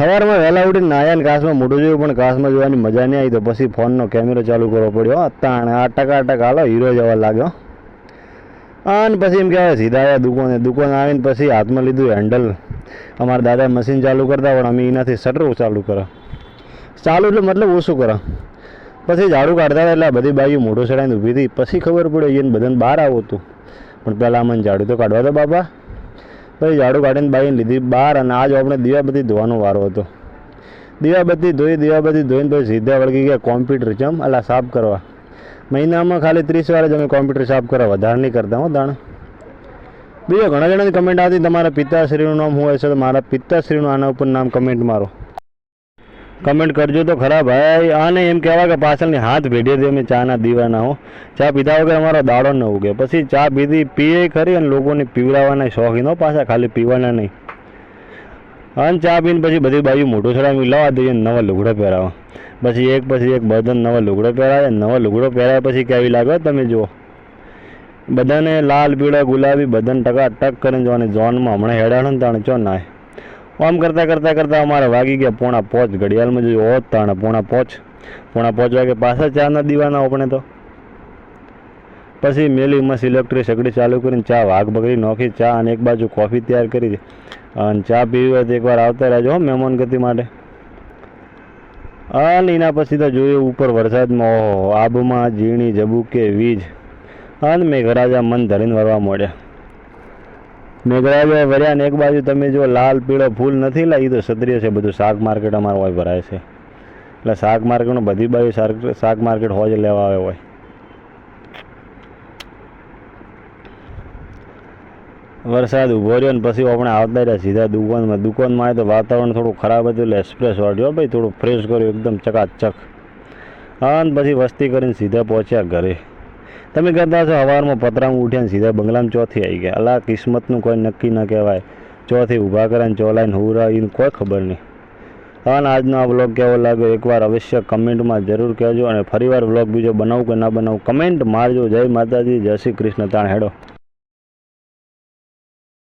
સવારમાં વહેલા ઉઠીને નાયા ઘાસમાં મોઢું જોયું, પણ કાચમાં જોવાની મજા નહીં આવી તો પછી ફોનનો કેમેરો ચાલુ કરવો પડ્યો. તાણે આ ટકા ટકા હાલો, હીરો જવા લાગ્યો. અને પછી એમ કહેવાય, સીધા આવ્યા દુકાને. દુકાન આવીને પછી હાથમાં લીધું હેન્ડલ. અમારા દાદા મશીન ચાલુ કરતા, પણ અમે એનાથી શટર ચાલુ કરો. ચાલુ એટલે મતલબ ઓછું કરો. પછી ઝાડુ કાઢતા હતા એટલે બધી બાજુ મોઢું ચડાવીને ઊભી હતી. પછી ખબર પડી એને બધાને બહાર આવું હતું. પણ પહેલાં મને ઝાડુ તો કાઢવા દો બાબા પછી ઝાડુ કાઢીને બાઈને લીધી. બહાર અને આજ આપણે દીવાબત્તી ધોવાનો વારો હતો. દીવાબત્તી ધોઈ, દીવાબત્તી ધોઈને પછી સીધા વળગી ગયા કોમ્પ્યુટર ચમ, અલા સાફ કરવા. મહિનામાં ખાલી ત્રીસ વાર જ અમે કોમ્પ્યુટર સાફ કરવા, વધારે નહીં કરતા હો દાણ. બીજો ઘણા જણાની કમેન્ટ આવતી, તમારા પિતાશ્રીનું નામ શું છે? તો મારા પિતાશ્રીનું આના ઉપર નામ કમેન્ટ મારો. કમેન્ટ કરજો તો ખરા ભાઈ. આને એમ કહેવાય કે પાછળની હાથ ભેડીએ દે, અમે ચાના દીવાના હો. ચા પીધા વગર અમારો દાડો ન ઉગે. પછી ચા પીધી, પીએ ખરી અને લોકોને પીવડાવવાના શોખીન હો પાછા ખાલી પીવાના નહીં. અને ચા પીને પછી બધી બાજુ મોટું છોડાવી લાવવા દઈએ નવા લુગડા પહેરાવા. પછી એક પછી એક બધાને નવા લુગડો પહેરાવે નવા લુગડો પહેરાવે પછી કેવી લાગે તમે જુઓ. બધાને લાલ, પીળા, ગુલાબી બધાને ટકા ટક કરીને જોવાની. ઝોનમાં હમણાં હેડાણો ને તાણે ચો નાય. આમ કરતાં કરતાં કરતાં અમારે વાગી ગયા પોણા પોચ ઘડિયાળમાં જોયું, હોત તાણે પોણા પોચ. પોણા પોચ વાગે પાછા ચાના દીવાના આપણે તો. પછી મેલી મસ્ત ઇલેક્ટ્રિક સગડી ચાલુ કરીને ચા વાઘ બગડી નોખી, ચા અને એક બાજુ કોફી તૈયાર કરી અને ચા પીવી હોય તો એકવાર આવતા રહેજો મહેમાન ગતિ માટે. અને એના પછી તો જોયું ઉપર વરસાદમાં, ઓહો આબમાં ઝીણી જબુકે વીજ. અને મેઘરાજા મન ધરીને વરવા મળ્યા મેઘરાજા ભર્યા ને એક બાજુ તમે જો લાલ, પીળો ફૂલ નથી લા એ તો ક્ષત્રિય છે, બધું શાક માર્કેટ અમારું હોય ભરાય છે. એટલે શાક માર્કેટનું બધી બાજુ શાક શાક માર્કેટ હોય જ લેવા આવે હોય. વરસાદ ઊભો રહ્યો ને પછી આપણે આવતા રહ્યા સીધા દુકાનમાં. દુકાનમાં આવે તો વાતાવરણ થોડું ખરાબ હતું, એટલે એક્સપ્રેસ વાળ્યો. ભાઈ, થોડું ફ્રેશ કર્યું, એકદમ ચકાચક. અને પછી વસ્તી કરીને સીધા પહોંચ્યા ઘરે. તમે કહેતા છો સવારમાં પતરામાં ઉઠ્યા સીધા બંગલામાં ચોથી આવી ગયા. અલા, કિસ્મતનું કોઈ નક્કી ન કહેવાય. ચોથી ઊભા કરે ને ચોલાઈને હુરા એને કોઈ ખબર નહીં. હવે આજનો આ વ્લોગ કેવો લાગ્યો? એકવાર અવશ્ય કમેન્ટમાં જરૂર કહેજો અને ફરીવાર વ્લોગ બીજો બનાવું કે ના બનાવું, કમેન્ટ મારજો. જય માતાજી, જય શ્રી કૃષ્ણ. તાણ હેડો.